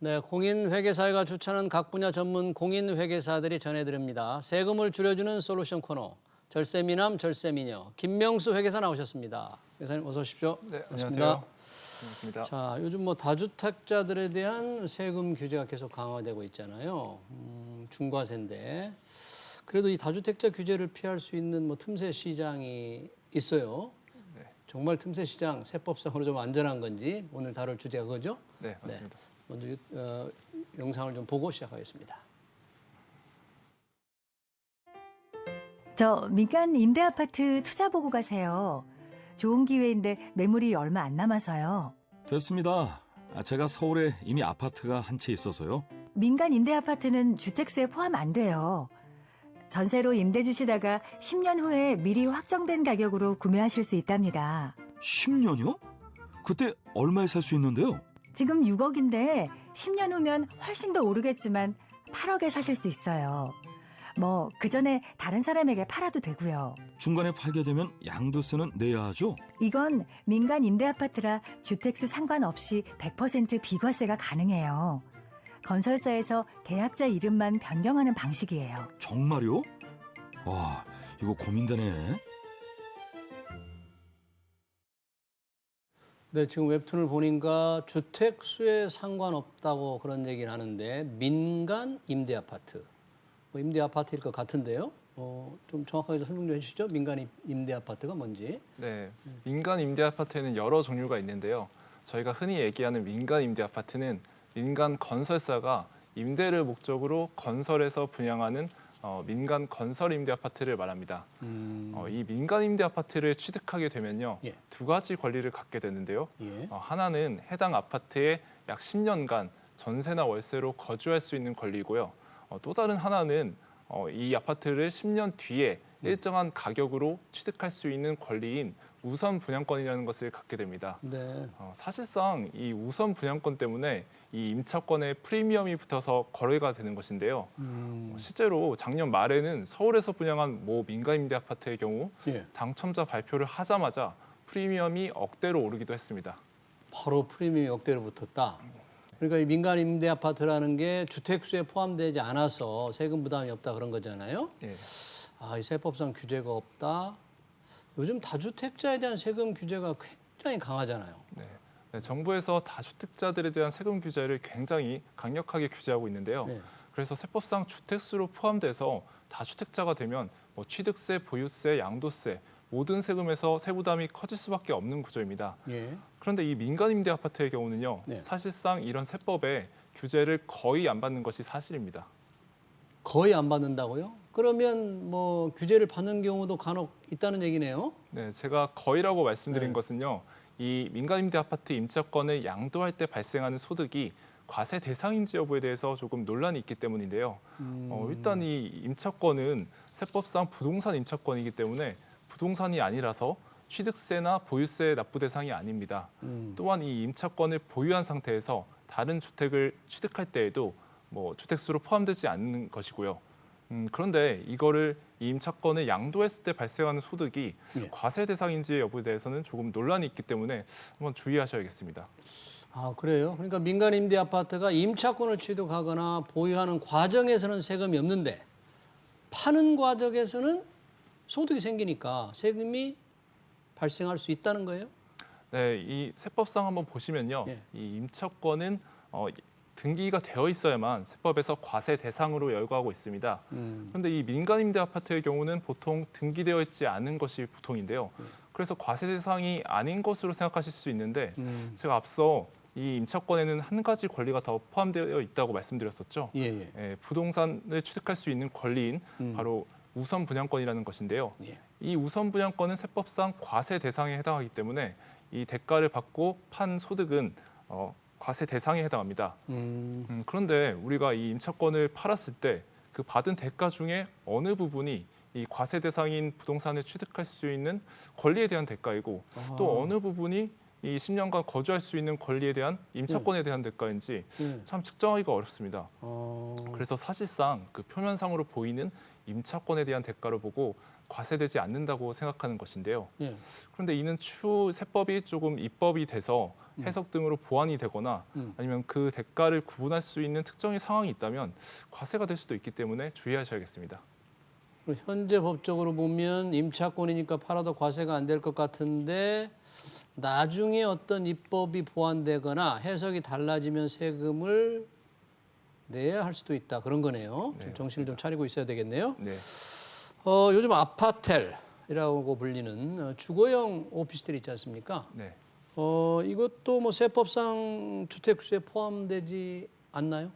네, 공인회계사회가 추천한 각 분야 전문 공인회계사들이 전해드립니다. 세금을 줄여주는 솔루션 코너 절세미남 절세미녀 김명수 회계사 나오셨습니다. 회사님 어서 오십시오. 네, 반갑습니다. 안녕하세요. 반갑습니다. 자, 요즘 뭐 다주택자들에 대한 세금 규제가 계속 강화되고 있잖아요. 음, 중과세인데 그래도 이 다주택자 규제를 피할 수 있는 뭐 틈새 시장이 있어요. 네. 정말 틈새 시장 세법상으로 좀 안전한 건지 오늘 다룰 주제가 그거죠? 네, 맞습니다. 먼저 유- 어, 영상을 좀 보고 시작하겠습니다. 저 민간 임대 아파트 투자 보고 가세요. 좋은 기회인데 매물이 얼마 안 남아서요. 됐습니다. 아, 제가 서울에 이미 아파트가 한 채 있어서요. 민간 임대 아파트는 주택수에 포함 안 돼요. 전세로 임대 주시다가 10년 후에 미리 확정된 가격으로 구매하실 수 있답니다. 10년이요? 그때 얼마에 살 수 있는데요? 지금 6억인데 10년 후면 훨씬 더 오르겠지만 8억에 사실 수 있어요. 뭐 그 전에 다른 사람에게 팔아도 되고요. 중간에 팔게 되면 양도세는 내야 하죠? 이건 민간 임대 아파트라 주택수 상관없이 100% 비과세가 가능해요. 건설사에서 계약자 이름만 변경하는 방식이에요. 정말요? 와, 이거 고민되네. 네, 지금 웹툰을 보니까 주택 수에 상관없다고 그런 얘기를 하는데 민간 임대 아파트, 뭐 임대 아파트일 것 같은데요. 어, 좀 정확하게 좀 설명 좀 해주시죠. 민간 임- 임대 아파트가 뭔지. 네, 민간 임대 아파트에는 여러 종류가 있는데요. 저희가 흔히 얘기하는 민간 임대 아파트는 민간 건설사가 임대를 목적으로 건설해서 분양하는 어, 민간 건설 임대 아파트를 말합니다. 음, 어, 이 민간 임대 아파트를 취득하게 되면요, 예. 두 가지 권리를 갖게 되는데요. 예. 어, 하나는 해당 아파트에 약 10년간 전세나 월세로 거주할 수 있는 권리고요. 어, 또 다른 하나는 어, 이 아파트를 10년 뒤에 일정한 가격으로 취득할 수 있는 권리인 우선 분양권이라는 것을 갖게 됩니다. 네. 어, 사실상 이 우선 분양권 때문에 이 임차권에 프리미엄이 붙어서 거래가 되는 것인데요. 음, 어, 실제로 작년 말에는 서울에서 분양한 모 민간 임대 아파트의 경우 예. 당첨자 발표를 하자마자 프리미엄이 억대로 오르기도 했습니다. 바로 프리미엄이 억대로 붙었다. 그러니까 이 민간 임대 아파트라는 게 주택 수에 포함되지 않아서 세금 부담이 없다 그런 거잖아요. 예. 아, 이 세법상 규제가 없다. 요즘 다주택자에 대한 세금 규제가 굉장히 강하잖아요. 네. 네, 정부에서 다주택자들에 대한 세금 규제를 굉장히 강력하게 규제하고 있는데요. 네. 그래서 세법상 주택수로 포함돼서 다주택자가 되면 뭐 취득세, 보유세, 양도세 모든 세금에서 세 부담이 커질 수밖에 없는 구조입니다. 예. 그런데 이 민간 임대 아파트의 경우는요. 네. 사실상 이런 세법에 규제를 거의 안 받는 것이 사실입니다. 거의 안 받는다고요? 그러면 뭐 규제를 받는 경우도 간혹 있다는 얘기네요. 네, 제가 거의라고 말씀드린 네. 것은요. 이 민간 임대 아파트 임차권을 양도할 때 발생하는 소득이 과세 대상인지 여부에 대해서 조금 논란이 있기 때문인데요. 음, 어, 일단 이 임차권은 세법상 부동산 임차권이기 때문에 부동산이 아니라서 취득세나 보유세 납부 대상이 아닙니다. 음, 또한 이 임차권을 보유한 상태에서 다른 주택을 취득할 때에도 뭐 주택수로 포함되지 않는 것이고요. 음, 그런데 이거를 이 임차권을 양도했을 때 발생하는 소득이 예. 과세 대상인지 여부에 대해서는 조금 논란이 있기 때문에 한번 주의하셔야겠습니다. 아 그래요? 그러니까 민간 임대 아파트가 임차권을 취득하거나 보유하는 과정에서는 세금이 없는데 파는 과정에서는 소득이 생기니까 세금이 발생할 수 있다는 거예요? 네, 이 세법상 한번 보시면요, 예. 이 임차권은 어, 등기가 되어 있어야만 세법에서 과세 대상으로 열거하고 있습니다. 음, 그런데 이 민간 임대 아파트의 경우는 보통 등기되어 있지 않은 것이 보통인데요. 그래서 과세 대상이 아닌 것으로 생각하실 수 있는데 음, 제가 앞서 이 임차권에는 한 가지 권리가 더 포함되어 있다고 말씀드렸었죠. 예, 예. 예, 부동산을 취득할 수 있는 권리인 음. 바로 우선 분양권이라는 것인데요. 예. 이 우선 분양권은 세법상 과세 대상에 해당하기 때문에 이 대가를 받고 판 소득은 어, 과세 대상에 해당합니다. 음, 음, 그런데 우리가 이 임차권을 팔았을 때 그 받은 대가 중에 어느 부분이 이 과세 대상인 부동산을 취득할 수 있는 권리에 대한 대가이고 또 아. 어느 부분이 이 10년간 거주할 수 있는 권리에 대한 임차권에 대한 대가인지 예. 참 측정하기가 어렵습니다. 어, 그래서 사실상 그 표면상으로 보이는 임차권에 대한 대가를 보고 과세되지 않는다고 생각하는 것인데요. 예. 그런데 이는 추후 세법이 조금 입법이 돼서 해석 등으로 보완이 되거나 음. 아니면 그 대가를 구분할 수 있는 특정의 상황이 있다면 과세가 될 수도 있기 때문에 주의하셔야겠습니다. 그리고 현재 법적으로 보면 임차권이니까 팔아도 과세가 안 될 것 같은데 나중에 어떤 입법이 보완되거나 해석이 달라지면 세금을 내야 할 수도 있다 그런 거네요. 좀 네, 정신을 좀 차리고 있어야 되겠네요. 네. 어, 요즘 아파텔이라고 불리는 어, 주거용 오피스텔 있지 않습니까? 네. 어, 이것도 뭐 세법상 주택수에 포함되지 않나요?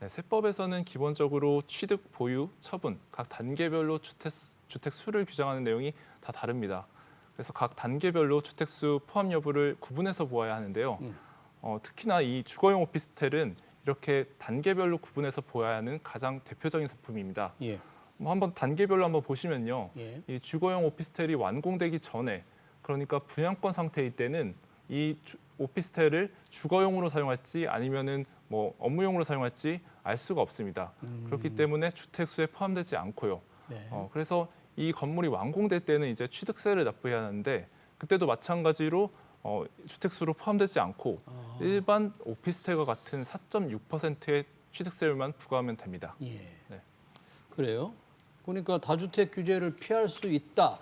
네, 세법에서는 기본적으로 취득, 보유, 처분 각 단계별로 주택, 주택 수를 규정하는 내용이 다 다릅니다. 그래서 각 단계별로 주택 수 포함 여부를 구분해서 보아야 하는데요. 음. 어, 특히나 이 주거용 오피스텔은 이렇게 단계별로 구분해서 보아야 하는 가장 대표적인 제품입니다. 예. 뭐 한번 단계별로 한번 보시면요. 예. 이 주거용 오피스텔이 완공되기 전에 그러니까 분양권 상태일 때는 이 주- 오피스텔을 주거용으로 사용할지 아니면은 뭐 업무용으로 사용할지 알 수가 없습니다. 그렇기 때문에 주택수에 포함되지 않고요. 네. 어, 그래서 이 건물이 완공될 때는 이제 취득세를 납부해야 하는데 그때도 마찬가지로 어, 주택수로 포함되지 않고 아. 일반 오피스텔과 같은 4.6%의 취득세율만 부과하면 됩니다. 예. 네. 그래요? 보니까 다주택 규제를 피할 수 있다.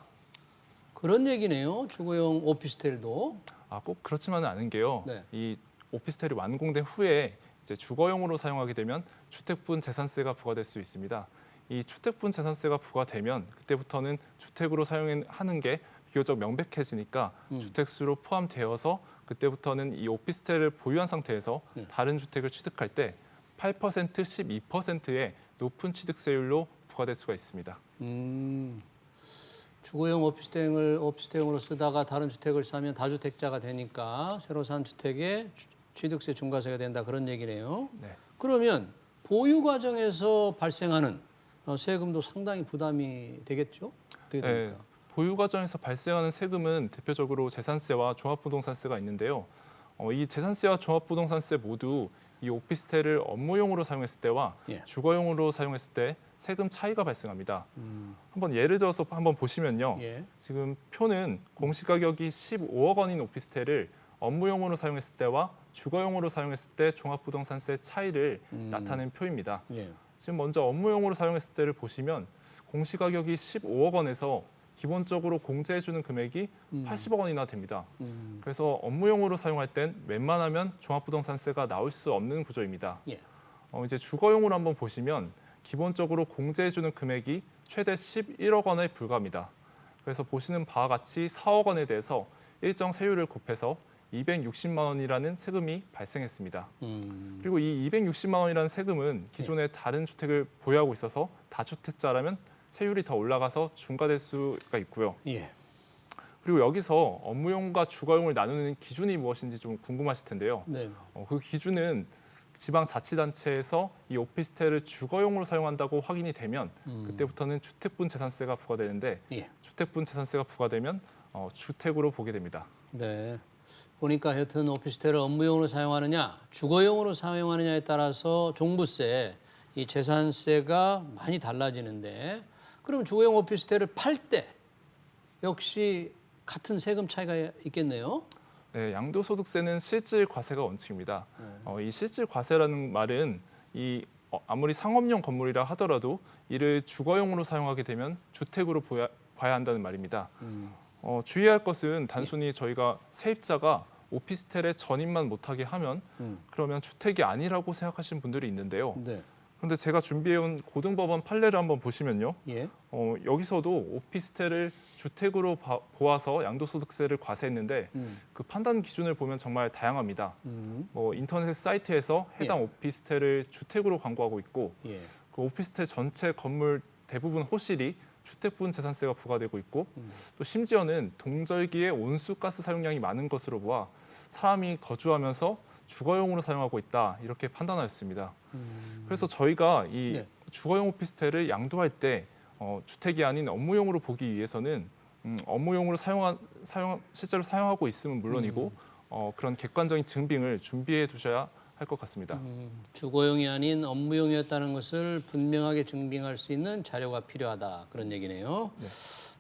그런 얘기네요. 주거용 오피스텔도. 아, 꼭 그렇지만은 않은 게요. 네. 이 오피스텔이 완공된 후에 이제 주거용으로 사용하게 되면 주택분 재산세가 부과될 수 있습니다. 이 주택분 재산세가 부과되면 그때부터는 주택으로 사용하는 게 비교적 명백해지니까 음. 주택수로 포함되어서 그때부터는 이 오피스텔을 보유한 상태에서 네. 다른 주택을 취득할 때 8% 12%의 높은 취득세율로 부과될 수가 있습니다. 음, 주거용 오피스텔을 오피스텔으로 쓰다가 다른 주택을 사면 다주택자가 되니까 새로 산 주택에 취- 취득세 중과세가 된다 그런 얘기네요. 네. 그러면 보유 과정에서 발생하는 어, 세금도 상당히 부담이 되겠죠? 어떻게 네, 됩니까? 보유 과정에서 발생하는 세금은 대표적으로 재산세와 종합부동산세가 있는데요. 어, 이 재산세와 종합부동산세 모두 이 오피스텔을 업무용으로 사용했을 때와 예. 주거용으로 사용했을 때 세금 차이가 발생합니다. 한번 예를 들어서 한번 보시면요. 음. 예. 지금 표는 공시가격이 15억 원인 오피스텔을 업무용으로 사용했을 때와 주거용으로 사용했을 때 종합부동산세 차이를 음. 나타낸 표입니다. 예. 지금 먼저 업무용으로 사용했을 때를 보시면 공시가격이 15억 원에서 기본적으로 공제해주는 금액이 80억 원이나 됩니다. 음, 그래서 업무용으로 사용할 땐 웬만하면 종합부동산세가 나올 수 없는 구조입니다. 예. 어, 이제 주거용으로 한번 보시면 기본적으로 공제해주는 금액이 최대 11억 원에 불과합니다. 그래서 보시는 바와 같이 4억 원에 대해서 일정 세율을 곱해서 260만 원이라는 세금이 발생했습니다. 음, 그리고 이 260만 원이라는 세금은 기존에 다른 주택을 보유하고 있어서 다주택자라면 세율이 더 올라가서 중과될 수가 있고요. 예. 그리고 여기서 업무용과 주거용을 나누는 기준이 무엇인지 좀 궁금하실 텐데요. 네. 어, 그 기준은 지방자치단체에서 이 오피스텔을 주거용으로 사용한다고 확인이 되면 음, 그때부터는 주택분 재산세가 부과되는데 예. 주택분 재산세가 부과되면 어, 주택으로 보게 됩니다. 네. 보니까 하여튼 오피스텔을 업무용으로 사용하느냐, 주거용으로 사용하느냐에 따라서 종부세, 이 재산세가 많이 달라지는데, 그럼 주거용 오피스텔을 팔 때 역시 같은 세금 차이가 있겠네요. 네, 양도소득세는 실질 과세가 원칙입니다. 어, 이 실질 과세라는 말은 이 어, 아무리 상업용 건물이라 하더라도 이를 주거용으로 사용하게 되면 주택으로 보야, 봐야 한다는 말입니다. 어, 주의할 것은 단순히 저희가 세입자가 오피스텔에 전입만 못하게 하면 음. 그러면 주택이 아니라고 생각하시는 분들이 있는데요. 네. 그런데 제가 준비해온 고등법원 판례를 한번 보시면요. 예. 어, 여기서도 오피스텔을 주택으로 봐- 보아서 양도소득세를 과세했는데 음. 그 판단 기준을 보면 정말 다양합니다. 음. 뭐 인터넷 사이트에서 해당 예. 오피스텔을 주택으로 광고하고 있고 예. 그 오피스텔 전체 건물 대부분 호실이 주택분 재산세가 부과되고 있고 음. 또 심지어는 동절기에 온수가스 사용량이 많은 것으로 보아 사람이 거주하면서 주거용으로 사용하고 있다 이렇게 판단하였습니다. 그래서 저희가 이 음. 네. 주거용 오피스텔을 양도할 때 어, 주택이 아닌 업무용으로 보기 위해서는 음, 업무용으로 사용한 사용 실제로 사용하고 있으면 물론이고 음. 어, 그런 객관적인 증빙을 준비해 두셔야 할 것 같습니다. 음, 주거용이 아닌 업무용이었다는 것을 분명하게 증빙할 수 있는 자료가 필요하다 그런 얘기네요.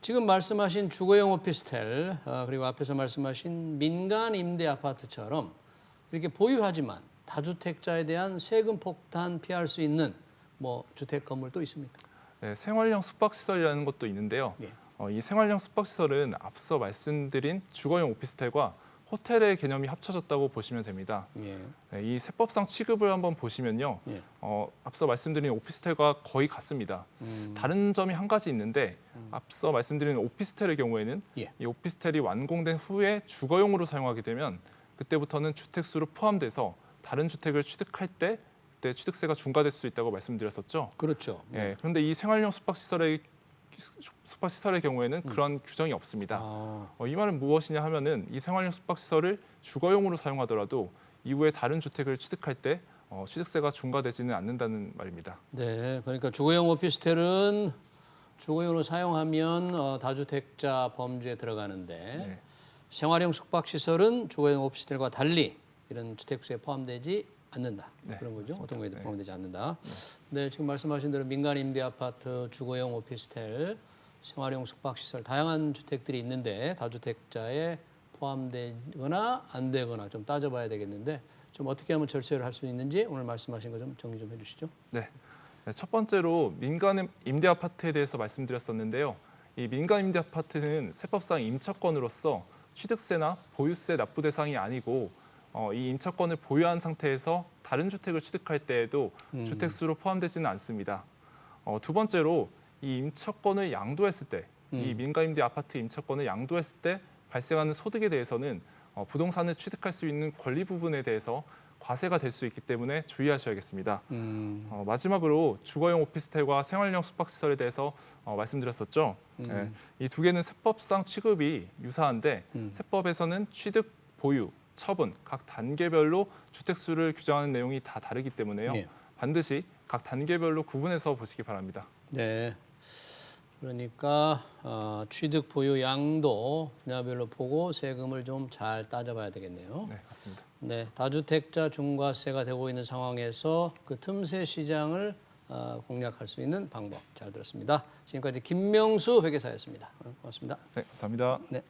지금 말씀하신 주거용 오피스텔 어, 그리고 앞에서 말씀하신 민간 임대 아파트처럼 이렇게 보유하지만 다주택자에 대한 세금 폭탄 피할 수 있는 뭐 주택 건물 또 있습니까? 네, 생활형 숙박시설이라는 것도 있는데요. 예. 어, 이 생활형 숙박시설은 앞서 말씀드린 주거용 오피스텔과 호텔의 개념이 합쳐졌다고 보시면 됩니다. 예. 네, 이 세법상 취급을 한번 보시면요. 예. 어, 앞서 말씀드린 오피스텔과 거의 같습니다. 음, 다른 점이 한 가지 있는데 앞서 말씀드린 오피스텔의 경우에는 예. 이 오피스텔이 완공된 후에 주거용으로 사용하게 되면 그때부터는 주택수로 포함돼서 다른 주택을 취득할 때 그때 취득세가 중과될 수 있다고 말씀드렸었죠. 그렇죠. 예, 그런데 이 생활용 숙박시설의 숙박시설의 경우에는 그런 규정이 없습니다. 아, 어, 이 말은 무엇이냐 하면은 이 생활용 숙박시설을 주거용으로 사용하더라도 이후에 다른 주택을 취득할 때 어, 취득세가 중과되지는 않는다는 말입니다. 네, 그러니까 주거용 오피스텔은 주거용으로 사용하면 어, 다주택자 범주에 들어가는데 네. 생활형 숙박시설은 주거용 오피스텔과 달리 이런 주택수에 포함되지 않는다. 네, 그런 거죠. 맞습니다. 어떤 거에도 네. 포함되지 않는다. 네, 지금 말씀하신 대로 민간 임대 아파트, 주거용 오피스텔, 생활용 숙박시설 다양한 주택들이 있는데 다주택자에 포함되거나 안 되거나 좀 따져봐야 되겠는데 좀 어떻게 하면 절세를 할 수 있는지 오늘 말씀하신 거 좀 정리 좀 해주시죠. 네. 네, 첫 번째로 민간 임대 아파트에 대해서 말씀드렸었는데요. 이 민간 임대 아파트는 세법상 임차권으로서 취득세나 보유세 납부 대상이 아니고 어, 이 임차권을 보유한 상태에서 다른 주택을 취득할 때에도 음. 주택수로 포함되지는 않습니다. 어, 두 번째로 이 임차권을 양도했을 때, 이 음. 민간 임대 아파트 임차권을 양도했을 때 발생하는 소득에 대해서는 어, 부동산을 취득할 수 있는 권리 부분에 대해서 과세가 될 수 있기 때문에 주의하셔야겠습니다. 음, 어, 마지막으로 주거용 오피스텔과 생활용 숙박시설에 대해서 어, 말씀드렸었죠. 음. 이두 개는 세법상 취급이 유사한데 음. 세법에서는 취득, 보유, 처분 각 단계별로 주택수를 규정하는 내용이 다 다르기 때문에요. 예. 반드시 각 단계별로 구분해서 보시기 바랍니다. 네. 그러니까 어, 취득 보유 양도 분야별로 보고 세금을 좀 잘 따져봐야 되겠네요. 네, 맞습니다. 네, 다주택자 중과세가 되고 있는 상황에서 그 틈새 시장을 어, 공략할 수 있는 방법 잘 들었습니다. 지금까지 김명수 회계사였습니다. 고맙습니다. 네, 감사합니다. 네.